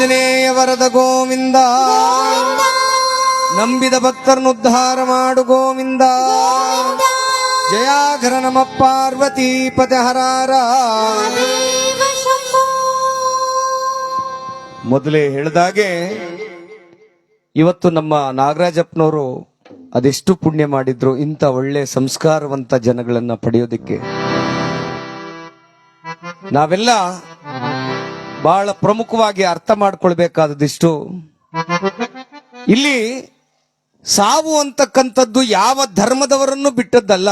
ಆಂಜನೇಯ ವರದ ಗೋವಿಂದ. ನಂಬಿದ ಭಕ್ತರನ್ನು ಉದ್ಧಾರ ಮಾಡು ಗೋವಿಂದ. ಜಯಾಘರ ನಮ ಪಾರ್ವತಿ ಪತಹರಾರ ಮೊದಲೇ ಹೇಳಿದಾಗೆ ಇವತ್ತು ನಮ್ಮ ನಾಗರಾಜಪ್ಪನವರು ಅದೆಷ್ಟು ಪುಣ್ಯ ಮಾಡಿದ್ರು ಇಂಥ ಒಳ್ಳೆ ಸಂಸ್ಕಾರವಂತ ಜನಗಳನ್ನ ಪಡೆಯೋದಿಕ್ಕೆ. ನಾವೆಲ್ಲ ಬಹಳ ಪ್ರಮುಖವಾಗಿ ಅರ್ಥ ಮಾಡ್ಕೊಳ್ಬೇಕಾದದಿಷ್ಟು ಇಲ್ಲಿ ಸಾವು ಅಂತಕ್ಕಂಥದ್ದು ಯಾವ ಧರ್ಮದವರನ್ನು ಬಿಟ್ಟದ್ದಲ್ಲ.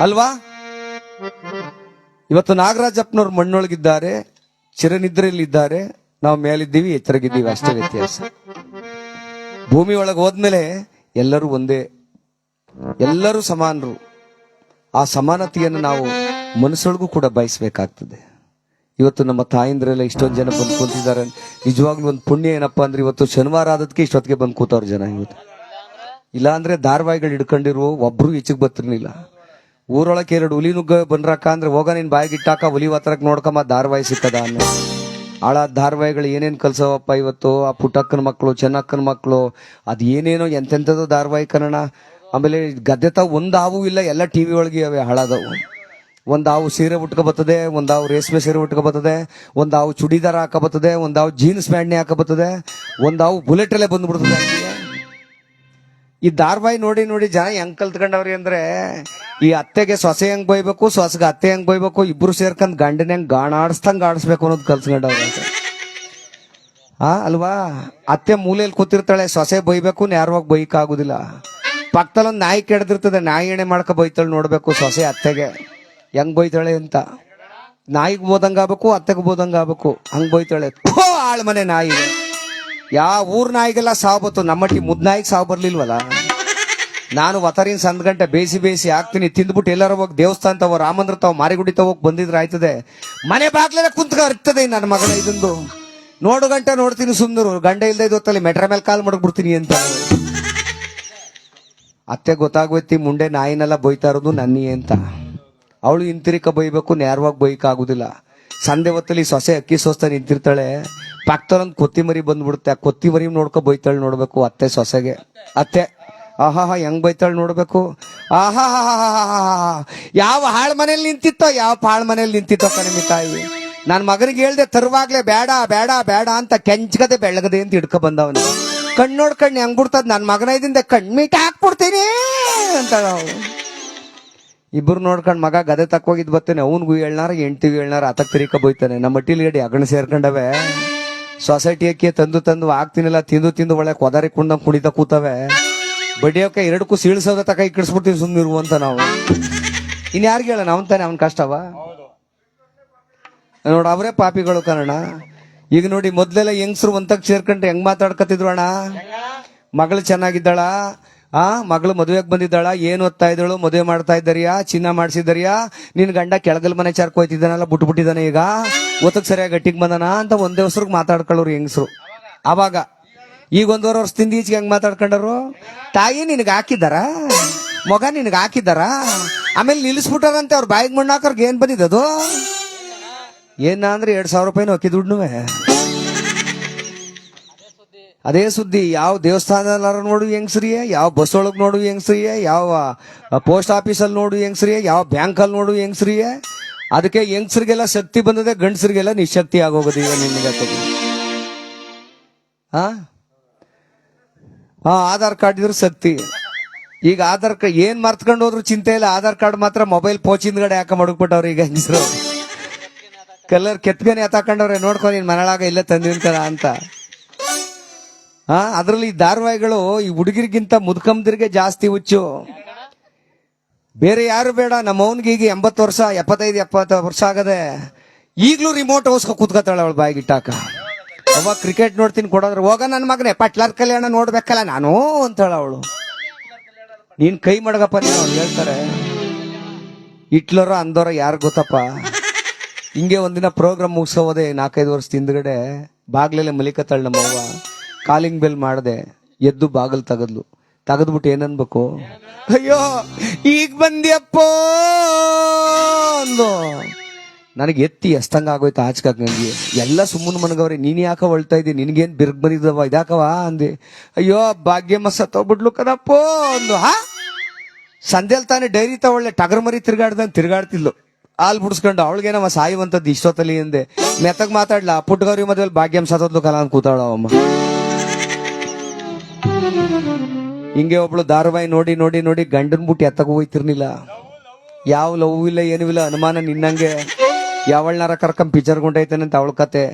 ಅಲ್ವಾ? ಇವತ್ತು ನಾಗರಾಜಪ್ಪನವ್ರು ಮಣ್ಣೊಳಗಿದ್ದಾರೆ, ಚಿರನಿದ್ರೆಯಲ್ಲಿದ್ದಾರೆ. ನಾವು ಮೇಲಿದ್ದೀವಿ, ಎಚ್ಚರಗಿದ್ದೀವಿ, ಅಷ್ಟೇ ವ್ಯತ್ಯಾಸ. ಭೂಮಿ ಒಳಗೆ ಹೋದ್ಮೇಲೆ ಎಲ್ಲರೂ ಒಂದೇ, ಎಲ್ಲರೂ ಸಮಾನರು. ಆ ಸಮಾನತೆಯನ್ನು ನಾವು ಮನಸ್ಸೊಳಗೂ ಕೂಡ ಬಯಸ್ಬೇಕಾಗ್ತದೆ. ಇವತ್ತು ನಮ್ಮ ತಾಯಿಂದ್ರೆಲ್ಲ ಇಷ್ಟೊಂದು ಜನ ಬಂದು ಕೂತಿದ್ದಾರೆ. ನಿಜವಾಗ್ಲೂ ಒಂದು ಪುಣ್ಯ ಏನಪ್ಪಾ ಅಂದ್ರೆ ಇವತ್ತು ಶನಿವಾರ ಆದದಕ್ಕೆ ಇಷ್ಟೊತ್ತಿಗೆ ಬಂದು ಕೂತವ್ರ ಜನ ಇವತ್ತು. ಇಲ್ಲ ಅಂದ್ರೆ ಧಾರಾವಾಹಿಗಳು ಹಿಡ್ಕೊಂಡಿರುವ ಒಬ್ರು ಈಚೆಗೆ ಬರ್ತಿರ್ಲಿಲ್ಲ. ಊರೊಳಗೆ ಎರಡು ಹುಲಿ ನುಗ್ಗ ಬಂದ್ರಕ್ಕ ಅಂದ್ರೆ ಹೋಗ ನಿನ್ ಬಾಯಿಗೆ ಇಟ್ಟಾಕ ಹುಲಿ ಹತ್ರಕ್ಕೆ ನೋಡ್ಕಮ್ಮ ಧಾರವಾಹಿ ಸಿಕ್ಕದ ಅನ್ನೋ. ಆಳ ಧಾರವಾಹಿಗಳು ಏನೇನು ಕಲ್ಸವಪ್ಪ ಇವತ್ತು? ಆ ಪುಟ್ಟಕ್ಕನ ಮಕ್ಕಳು ಚೆನ್ನಕ್ಕನ ಮಕ್ಕಳು ಅದು ಏನೇನೋ ಎಂತೆಂಥದ್ದು ಧಾರವಾಹಿ ಕನ್ನಡ ಆಮೇಲೆ ಗದ್ದೆ ತಾವು ಒಂದು ಹಾವು ಇಲ್ಲ, ಎಲ್ಲ ಟಿವಿ ಒಳಗೆ ಅವೆ ಹಾಳಾದವು. ಒಂದ್ ಹಾವು ಸೀರೆ ಉಟ್ಕೊ ಬರ್ತದೆ ಒಂದಾವು ರೇಷ್ಮೆ ಸೀರೆ ಉಟ್ಕೊ ಬರ್ತದೆ ಒಂದಾವು ಚುಡಿದಾರ ಹಾಕ ಬರ್ತದೆ ಒಂದಾವು ಜೀನ್ಸ್ ಪ್ಯಾಂಟ್ನೆ ಹಾಕ ಬರ್ತದೆ ಒಂದಾವು ಹಾವು ಬುಲೆಟ್ ಅಲ್ಲೇ ಬಂದ್ಬಿಡ್ತದೆ. ಈ ಧಾರಾವಾಹಿ ನೋಡಿ ನೋಡಿ ಜನ ಹೆಂಗ್ ಕಲ್ತ್ಕೊಂಡವ್ರಿ ಅಂದ್ರೆ, ಈ ಅತ್ತೆಗೆ ಸೊಸೆ ಹೆಂಗ್ ಬೈಬೇಕು, ಸೊಸೆಗೆ ಅತ್ತೆ ಹೆಂಗ್ ಬೈಬೇಕು, ಇಬ್ರು ಸೇರ್ಕೊಂಡ್ ಗಂಡನ ಹೆಂಗ್ ಗಾಣಾಡಿಸ್ದಂಗ್ ಆಡಿಸ್ಬೇಕು ಅನ್ನೋದು ಕಲ್ಸ್ಕೊಂಡವ್ರಿ ಅಂತ. ಆ, ಅಲ್ವಾ? ಅತ್ತೆ ಮೂಲೆಯಲ್ಲಿ ಕೂತಿರ್ತಾಳೆ, ಸೊಸೆ ಬೈಬೇಕು ನೇರವಾಗಿ ಬೈಕ್ ಆಗುದಿಲ್ಲ ಪಕ್ಕದಲ್ಲೊಂದು ನಾಯಿ ಕೆಡ್ದಿರ್ತದೆ, ನಾಯಿ ಎಣೆ ಮಾಡ್ಕೊ ಬೈತಾಳೆ ನೋಡ್ಬೇಕು ಸೊಸೆ ಅತ್ತೆಗೆ. ಹೆಂಗ್ ಬೈತಾಳೆ ಅಂತ? ನಾಯಿಗೆ ಬೋದಂಗ ಆಗ್ಬೇಕು, ಅತ್ತೆಗೆ ಬೋದಂಗ ಆಗ್ಬೇಕು. ಹಂಗ್ ಬೈತಾಳೆ. ಥೋ, ಆಳ್ ಮನೆ ನಾಯಿ. ಯಾವ ಊರ್ ನಾಯಿಗೆಲ್ಲ ಸಾವು ಬತ್ತು ನಮ್ಮಟ್ಟಿ ಮುದ್ ನಾಯಿಗೆ ಸಾವು ಬರ್ಲಿಲ್ವಲ್ಲ? ನಾನು ವತರಿನ ಸಂದ್ ಗಂಟೆ ಬೇಯಿಸಿ ಬೇಯಿಸಿ ಹಾಕ್ತೀನಿ, ತಿಂದ್ಬಿಟ್ಟು ಎಲ್ಲರ ಹೋಗಿ ದೇವಸ್ಥಾನ ತವ ರಾಮಂದ್ರ ತಾವ್ ಮಾರಿಗುಡಿ ತವ ಹೋಗಿ ಬಂದಿದ್ರೆ ಆಯ್ತದೆ. ಮನೆ ಬಾಗ್ಲೆಲ್ಲ ಕುಂತ್ಕ ಇರ್ತದೆ ನನ್ನ ಮಗನ ಇದೊಂದು. ನೋಡು ಗಂಟೆ ನೋಡ್ತೀನಿ ಸುಂದರು ಗಂಡ ಇಲ್ದೇ ಇದ್ದೊತ್ತಲ್ಲಿ ಮೆಟ್ರ ಮೇಲೆ ಕಾಲ್ ಮಾಡ್ಬಿಡ್ತೀನಿ ಅಂತ. ಅತ್ತೆ ಗೊತ್ತಾಗೋಯ್ತಿ ಮುಂಡೆ ನಾಯಿನೆಲ್ಲ ಬೈತಾ ಇರೋದು ನನ್ನಿ ಅಂತ. ಅವಳು ಹಿಂತಿರಿಕ ಬೈಬೇಕು, ನೇರವಾಗಿ ಆಗುದಿಲ್ಲ ಸಂಧೆ ಹೊತ್ತಲ್ಲಿ ಸೊಸೆ ಅಕ್ಕಿ ಸೋಸ್ತ ನಿಂತಿರ್ತಾಳೆ. ಪಕ್ಕದಲ್ಲೊಂದು ಕೊತ್ತಿಮರಿ ಬಂದ್ಬಿಡುತ್ತೆ. ಆ ಕೊತ್ತಿಮರಿ ನೋಡ್ಕೊ ಬೈತಾಳೆ ನೋಡ್ಬೇಕು ಅತ್ತೆ ಸೊಸೆಗೆ. ಅತ್ತೆ ಆಹಾ ಹೆಂಗ್ ಬೈತಾಳೆ ನೋಡ್ಬೇಕು? ಆಹಾ ಯಾವ ಹಾಳ್ ಮನೇಲಿ ನಿಂತಿತ್ತೋ, ಯಾವ ಪಾಳ್ ಮನೇಲಿ ನಿಂತಿತ್ತೋ ಕಣಿಮಿ ತಾಯಿ ನನ್ನ ಮಗನಿಗೆ ಹೇಳ್ದೆ, ತರುವಾಗ್ಲೇ ಬೇಡ ಬೇಡ ಬೇಡ ಅಂತ ಕೆಂಚ್ಗದೆ ಬೆಳಗದೆ ಅಂತ ಹಿಡ್ಕೊ ಬಂದವನು. ಕಣ್ಣು ಕಣ್ಣು ಹೆಂಗ್ ಬಿಡ್ತದ? ನನ್ನ ಮಗನ ಇದಿಂದ ಕಣ್ಮೀಟ ಹಾಕ್ಬಿಡ್ತೀನಿ ಅಂತ ಇಬ್ರು ನೋಡ್ಕೊಂಡು ಮಗ ಗದೆ ತಕ್ಕೋಗಿದ್ ಬರ್ತೇನೆ ಅವನ್ಗೂ ಹೇಳ್ನಾರ ಎಂಟಿಗೂ ಹೇಳ್ನಾರ ಅತಕ್ ತಿರಿಕ ಬೋಯ್ತಾನೆ ನಮ್ಮ ಮಟ್ಟಿಲಿ ಗಡಿ ಅಗಣ ಸೇರ್ಕೊಂಡವೆ. ಸೊಸೈಟಿ ಅಕ್ಕಿ ತಂದು ತಂದು ಆಗ್ತೀನಿಲ್ಲ, ತಿಂದು ತಿಂದು ಒಳ್ಳೆ ಕೊದಾರಿ ಕುಂಡ ಕುಣಿತ ಕೂತವೆ. ಬಡಿಯೋಕೆ ಎರಡಕ್ಕೂ ಸೀಳ್ಸೋದ ತಕ ಇಕ್ಕಿಡ್ಸ್ಬಿಡ್ತೀವಿ ಸುಮ್ಮನೆ ಇರುವಂತ ನಾವು. ಇನ್ ಯಾರಿಗೆ ಹೇಳೋಣ ಅವನ್ ತಾನೆ, ಅವನ್ ಕಷ್ಟವ? ನೋಡ, ಅವರೇ ಪಾಪಿಗಳು ಕಾರಣ. ಈಗ ನೋಡಿ ಮೊದ್ಲೆಲ್ಲ ಹೆಂಗ್ಸ್ರು ಒಂತಕ್ ಸೇರ್ಕೊಂಡ್ರೆ ಹೆಂಗ್ ಮಾತಾಡ್ಕತಿದ್ರು ಅಣ್ಣ? ಮಗಳು ಚೆನ್ನಾಗಿದ್ದಾಳ? ಆ, ಮಗಳು ಮದುವೆಗೆ ಬಂದಿದ್ದಾಳ, ಏನು ಓದ್ತಾ ಇದ್ದಳು, ಮದುವೆ ಮಾಡ್ತಾ ಇದ್ದಾರಿಯಾ, ಚಿನ್ನ ಮಾಡಿಸಿದ್ದಾರಿಯಾ? ನಿನ್ ಗಂಡ ಕೆಳಗಲ್ ಮನೆ ಚಾರ್ ಹೋಯ್ತಿದ್ದಾನಲ್ಲ ಬಿಟ್ಟು ಬಿಟ್ಟಿದ್ದಾನೆ ಈಗ. ಓದಕ್ ಸರಿಯಾಗಿ ಗಟ್ಟಿಗೆ ಬಂದನ ಅಂತ ಒಂದೇ ಹೆಸ್ರಿಗೆ ಮಾತಾಡ್ಕೊಳ್ಳೋರು ಹೆಂಗಸರು. ಅವಾಗ, ಈಗ ಒಂದೂವರೆ ವರ್ಷದಿಂದ ಈಚೆಗೆ ಹೆಂಗ್ ಮಾತಾಡ್ಕೊಂಡರು? ತಾಯಿ ನಿನಗೆ ಹಾಕಿದ್ದಾರ? ಮಗ ನಿನಗೆ ಹಾಕಿದ್ದಾರ? ಆಮೇಲೆ ನಿಲ್ಲಿಸ್ಬಿಟ್ಟಾರಂತೆ ಅವ್ರ ಬಾಯಿಗೆ ಮಣ್ಣು ಹಾಕೋರ್ಗೆ ಏನ್ ಬಂದಿದ್ದದು ಏನ ಅಂದ್ರೆ ಎರಡ್ ಸಾವಿರ ರೂಪಾಯಿನೂ ಅಕ್ಕಿ ದುಡ್ಡುವೆ ಅದೇ ಸುದ್ದಿ, ಯಾವ ದೇವಸ್ಥಾನದಲ್ಲಾರ ನೋಡು ಹೆಂಗ್ಸ್ರಿಯೇ, ಯಾವ ಬಸ್ ಒಳಗೆ ನೋಡು ಹೆಂಗ್ಸ್ರಿಯೇ, ಯಾವ ಪೋಸ್ಟ್ ಆಫೀಸಲ್ಲಿ ನೋಡು ಹೆಂಗ್ಸ್ರಿಯೇ, ಯಾವ ಬ್ಯಾಂಕಲ್ಲಿ ನೋಡು ಹೆಂಗ್ಸ್ರಿಯೇ, ಅದಕ್ಕೆ ಹೆಂಗ್ಸ್ರಿಗೆಲ್ಲ ಶಕ್ತಿ ಬಂದದೆ ಗಂಡಸರಿಗೆಲ್ಲ ನಿಶಕ್ತಿ ಆಗೋಗೋದು ಈಗ ನಿನ್ಗೆ ಹಾ ಹಾ ಆಧಾರ್ ಕಾರ್ಡ್ ಇದ್ರೆ ಶಕ್ತಿ. ಈಗ ಆಧಾರ್ ಕಾರ್ಡ್ ಏನ್ ಮರ್ತ್ಕೊಂಡು ಹೋದ್ರು ಚಿಂತೆ ಇಲ್ಲ, ಆಧಾರ್ ಕಾರ್ಡ್ ಮಾತ್ರ ಮೊಬೈಲ್ ಪೋಚಿಂದ್ಗಡೆ ಯಾಕೆ ಮಡಗ್ಬಿಟ್ಟವ್ರು ಈಗ ಹೆಂಗಸರು. ಕಲ್ಲರ್ ಕೆತ್ಗನೆ ಎತ್ತಾಕೊಂಡವ್ರೆ, ನೋಡ್ಕೊ, ನೀನ್ ಮನೆಯೊಳಗ ಇಲ್ಲೇ ತಂದಿರ್ತಾರ ಅಂತ. ಹಾ ಅದರಲ್ಲಿ ಧಾರವಾಹಿಗಳು ಈ ಹುಡುಗಿರಿಗಿಂತ ಮುದ್ಕಂದಿರಿಗೆ ಜಾಸ್ತಿ ಹುಚ್ಚು. ಬೇರೆ ಯಾರು ಬೇಡ ನಮ್ಮ ಈಗ ಎಂಬತ್ತು ವರ್ಷ, ಎಪ್ಪತ್ತೈದು, ಎಪ್ಪತ್ತು ವರ್ಷ ಆಗದೆ ಈಗಲೂ ರಿಮೋಟ್ ಓಸ್ಕೊ ಕೂತ್ಕೊತಾಳೆ ಅವಳು ಬಾಯಿಗಿಟ್ಟಾಕ ಅವಾಗ ಕ್ರಿಕೆಟ್ ನೋಡ್ತೀನಿ ಕೊಡೋದ್ರೆ, ಹೋಗ ನನ್ನ ಮಗನೇ ಪಟ್ಲರ್ ಕಲ್ಯಾಣ ನೋಡ್ಬೇಕಲ್ಲ ನಾನು ಅಂತೇಳ ಅವಳು. ನೀನ್ ಕೈ ಮಡಗಪ್ಪ ನೀನು, ಅವ್ರು ಹೇಳ್ತಾರೆ. ಹಿಟ್ಲರ ಅಂದೋರ ಯಾರು ಗೊತ್ತಪ್ಪ? ಹಿಂಗೆ ಒಂದಿನ ಪ್ರೋಗ್ರಾಮ್ ಮುಗಿಸೋದೇ ನಾಲ್ಕೈದು ವರ್ಷ ಹಿಂದ್ಗಡೆ, ಬಾಗ್ಲಲ್ಲೇ ಮಲಿಕತ್ತಾಳ ನಮ್ಮವ್ವ. ಕಾಲಿಂಗ್ ಬೆಲ್ ಮಾಡಿದೆ ಎದ್ದು ಬಾಗಲ್ ತೆಗದ್ಲು. ತೆಗೆದ್ಬಿಟ್ಟು ಏನನ್ಬೇಕು? ಅಯ್ಯೋ, ಈಗ ಬಂದ್ಯಪ್ಪೋ ನನಗೆ ಎತ್ತಿ ಅಸ್ತಂಗ ಆಗೋಯ್ತು ಆಚ್ಕಾಕ್ ನನಗೆ. ಎಲ್ಲ ಸುಮ್ಮನೆ ಮನಗವ್ರೆ, ನೀನು ಯಾಕ ಹೊಳ್ತಾ ಇದ್ದಿ? ನಿನಗೇನು ಬಿರ್ಗ್ ಬಂದಿದ್ದವ ಇದಾಕವ ಅಂದೆ. ಅಯ್ಯೋ ಭಾಗ್ಯಮ್ಮ ಸತ್ತೋಗ್ಬಿಡ್ಲು ಕದಪ್ಪ ಅಂದು ಹಾ? ಸಂಜೆಲ್ ತಾನೆ ಡೈರಿ ತಗೊಳ್ಳೆ, ಟಗರ್ ಮರಿ ತಿರ್ಗಾಡ್ದಂಗ್ ತಿರ್ಗಾಡ್ತಿದ್ಲು. ಹಾಲು ಬಿಡಿಸ್ಕೊಂಡು ನಮ್ಮ ಸಾಯುವಂತದ್ದು ಇಷ್ಟೊತ್ತಲಿ ಅಂದೆ. ಮೆತ್ತಗೆ ಮಾತಾಡ್ಲಾ? ಪುಟ್ಟಗೌರಿ ಮದ್ವೆಲಿ ಭಾಗ್ಯಮ್ಮ ಸತ್ತೋದ್ಲು ಕಲಾ ಅಂತ ಕೂತಾಳ ಅವಮ್ಮ ಹಿಂಗೆ ಒಬ್ಳು ಧಾರಾವಾಹಿ ನೋಡಿ ನೋಡಿ ನೋಡಿ ಗಂಡನ್ ಬಿಟ್ಟು ಎತ್ತಗ ಹೋಯ್ತಿರ್ನಿಲ್ಲ ಯಾವ ಲವ್ ಇಲ್ಲ, ಏನೂ ಇಲ್ಲ, ಅನುಮಾನ ನಿನ್ನಂಗೆ. ಯಾವಳ್ನಾರ ಕರ್ಕೊಂಡ್ ಪಿಚರ್ ಅಂತ ಅವಳ ಕತೆ.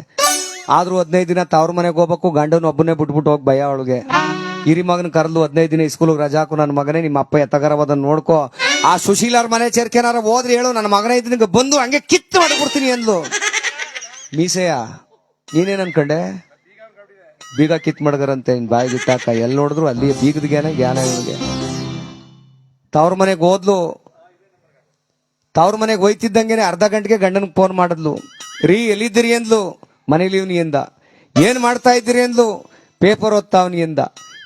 ಆದ್ರೂ ಹದಿನೈದು ದಿನ ತವ್ರ ಮನೆಗೆ ಹೋಗ್ಬೇಕು, ಗಂಡನ ಒಬ್ಬನೇ ಬಿಟ್ಬಿಟ್ಟು ಹೋಗಿ ಭಯ ಅವಳಿಗೆ. ಹಿರಿ ಮಗನ ಕರೆದು ಹದಿನೈದು ದಿನ ಸ್ಕೂಲ್ಗೆ ರಜಾ ಹಾಕು ನನ್ನ ಮಗನೇ, ನಿಮ್ಮ ಅಪ್ಪ ಎತ್ತಗರವಾದ ನೋಡ್ಕೋ. ಆ ಸುಶೀಲಾರ್ ಮನೆ ಚೇರ್ಕೆನಾರ ಹೋದ್ರೆ ಹೇಳು, ನನ್ನ ಮಗನೇ ಇದ್ದಿನಿಗೆ ಬಂದು ಹಂಗೆ ಕಿತ್ತು ಮಾಡ್ಬಿಡ್ತೀನಿ ಅಂದ್ಲು. ಮೀಸೆಯ? ನೀನೇನ್ ಅನ್ಕಂಡೆ ಬೀಗ ಕಿತ್ ಮಾಡ್ದಾರಂತೆ ಬಾಯಿ ಗಿಟ್ಟಾಕ ಎಲ್ಲಿ ನೋಡಿದ್ರು ಅಲ್ಲಿ ಬೀಗದ ಜ್ಞಾನ ಇವನಿಗೆ ತವ್ರ ಮನೆಗೆ ಹೋದ್ಲು. ತವ್ರ ಮನೆಗೆ ಹೋಯ್ತಿದ್ದಂಗೆನೆ ಅರ್ಧ ಗಂಟೆಗೆ ಗಂಡನಿಗೆ ಫೋನ್ ಮಾಡಿದ್ಲು. ರೀ, ಎಲ್ಲಿದ್ದೀರಿ ಅಂದ್ಲು. ಮನೇಲಿ ಇವನಿ ಎಂದ ಏನ್ ಮಾಡ್ತಾ ಇದ್ದೀರಿ ಅಂದ್ಲು. ಪೇಪರ್ ಓದ್ತಾವ್ನಿ ಎಂದ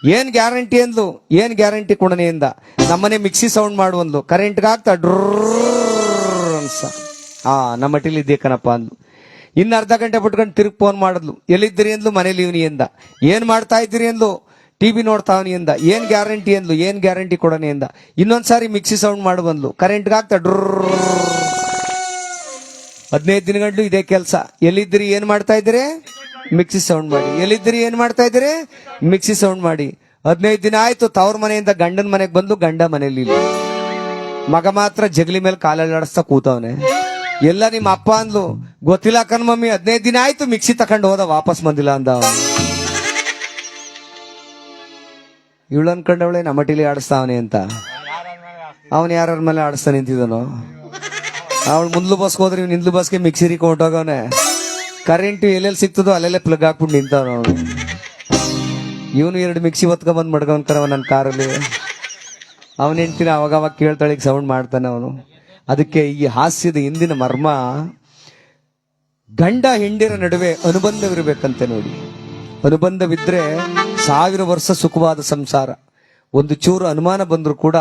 ಏನ್ ಗ್ಯಾರಂಟಿ ಅಂದ್ಲು. ಏನ್ ಗ್ಯಾರಂಟಿ ಕೊಡನೆ ಎಂದ ನಮ್ಮನೆ ಮಿಕ್ಸಿ ಸೌಂಡ್ ಮಾಡು ಅಂದ್ಲು. ಕರೆಂಟ್ಗೆ ಆಗ್ತಾ ಡ್ರರ್ ಅನ್ಸ. ಆ ನಮ್ಮ ಮಟ್ಟಿಲಿ ಕಣಪ್ಪ ಅಂದ್ಲು. ಇನ್ನು ಅರ್ಧ ಗಂಟೆ ಬಿಟ್ಕೊಂಡು ತಿರುಗಿ ಫೋನ್ ಮಾಡಿದ್ಲು. ಎಲ್ಲಿದ್ದೀರಿ ಅಂದ್ಲು? ಮನೇಲಿ ಇವನಿ ಎಂದ ಏನು ಮಾಡ್ತಾ ಇದ್ದೀರಿ ಅಂದ್ಲು? ಟಿವಿ ನೋಡ್ತಾವನಿ ಎಂದ ಏನು ಗ್ಯಾರಂಟಿ ಅಂದ್ಲು? ಏನು ಗ್ಯಾರಂಟಿ ಕೊಡೋಣ ಎಂದ ಇನ್ನೊಂದ್ಸಾರಿ ಮಿಕ್ಸಿ ಸೌಂಡ್ ಮಾಡು ಬಂದ್ಲು. ಕರೆಂಟ್ಗೆ ಆಗ್ತಾ ಡ್ರ ಹದಿನೈದು ದಿನ ಗಂಟಲು ಇದೇ ಕೆಲಸ. ಎಲ್ಲಿದ್ದೀರಿ? ಏನು ಮಾಡ್ತಾ ಇದ್ದೀರಿ? ಮಿಕ್ಸಿ ಸೌಂಡ್ ಮಾಡಿ. ಎಲ್ಲಿದ್ದೀರಿ? ಏನು ಮಾಡ್ತಾ ಇದ್ದೀರಿ? ಮಿಕ್ಸಿ ಸೌಂಡ್ ಮಾಡಿ. ಹದಿನೈದು ದಿನ ಆಯ್ತು. ತವ್ರ ಮನೆಯಿಂದ ಗಂಡನ ಮನೆಗೆ ಬಂದು ಗಂಡ ಮನೇಲಿ ಮಗ ಮಾತ್ರ ಜಗಲಿ ಮೇಲೆ ಕಾಲಲ್ಲಾಡಿಸ್ತಾ ಕೂತವನೆ. ಎಲ್ಲ ನಿಮ್ಮ ಅಪ್ಪ ಅಂದ್ಲು, ಗೊತ್ತಿಲ್ಲ ಕಣ್ ಮಮ್ಮಿ, ಹದಿನೈದು ದಿನ ಆಯ್ತು ಮಿಕ್ಸಿ ತಕೊಂಡು ಹೋದ, ವಾಪಸ್ ಬಂದಿಲ್ಲ ಅಂದ ಇವಳು ಅನ್ಕೊಂಡವಳೆ ನಮ್ಮಟಿಲಿ ಆಡಿಸ್ತಾವನೆ ಅಂತ. ಅವನ್ ಯಾರ ಮೇಲೆ ಆಡಿಸ್ತಾ ನಿಂತಿದನು ಅವಳು ಮುಂದ್ಲು ಬಸ್ಗೆ ಹೋದ್ರೆ ಇವ್ ಹಿಂದ್ಲು ಬಸ್ಗೆ ಮಿಕ್ಸಿರಿ ಕೊಟ್ಟೋಗವನೆ ಕರೆಂಟ್ ಎಲ್ಲೆಲ್ಲಿ ಸಿಕ್ತದೋ ಅಲ್ಲೆಲ್ಲೇ ಪ್ಲಗ್ ಹಾಕ್ಬಿಟ್ಟು ನಿಂತವನು ಅವನು. ಇವನು ಎರಡು ಮಿಕ್ಸಿ ಹೊತ್ಕೊ ಬಂದು ಮಡ್ಗವನ್ ಕರವ ನನ್ನ ಕಾರಲ್ಲಿ. ಅವನ ಹೆಂಡ್ತಿನ ಅವಾಗ ಅವಾಗ ಕೇಳ್ತಾಳಿಗೆ ಸೌಂಡ್ ಮಾಡ್ತಾನೆ ಅವನು. ಅದಕ್ಕೆ ಈ ಹಾಸ್ಯದ ಹಿಂದಿನ ಮರ್ಮ, ಗಂಡ ಹೆಂಡಿರ ನಡುವೆ ಅನುಬಂಧವಿರಬೇಕಂತೆ ನೋಡಿ. ಅನುಬಂಧವಿದ್ರೆ ಸಾವಿರ ವರ್ಷ ಸುಖವಾದ ಸಂಸಾರ. ಒಂದು ಚೂರು ಅನುಮಾನ ಬಂದರೂ ಕೂಡ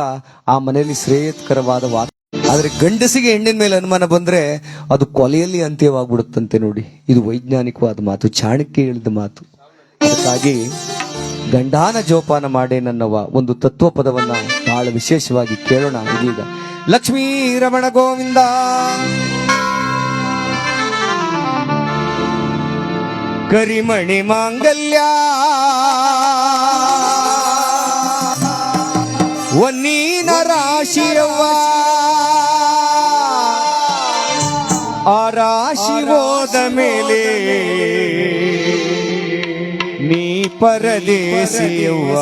ಆ ಮನೆಯಲ್ಲಿ ಶ್ರೇಯಸ್ಕರವಾದ ವಾತ, ಆದ್ರೆ ಗಂಡಸಿಗೆ ಹೆಣ್ಣಿನ ಮೇಲೆ ಅನುಮಾನ ಬಂದ್ರೆ ಅದು ಕೊಲೆಯಲ್ಲಿ ಅಂತ್ಯವಾಗ್ಬಿಡುತ್ತಂತೆ ನೋಡಿ. ಇದು ವೈಜ್ಞಾನಿಕವಾದ ಮಾತು, ಚಾಣಕ್ಯ ಹೇಳಿದ ಮಾತು. ಅದಕ್ಕಾಗಿ ಗಂಡಾನ ಜೋಪಾನ ಮಾಡೇ ನನ್ನವ ಒಂದು ತತ್ವ ಪದವನ್ನ ಬಹಳ ವಿಶೇಷವಾಗಿ ಕೇಳೋಣ ಇದೀಗ. ಲಕ್ಷ್ಮೀ ರಮಣ ಗೋವಿಂದ. ಕರಿಮಣಿ ಮಾಂಗಲ್ಯ. ಒನ್ನೀನ ರಾಶಿಯವ್ವ. ಆ ರಾಶಿ ಹೋದ ಮೇಲೆ ನೀ ಪರದೇಶಿಯವ್ವ.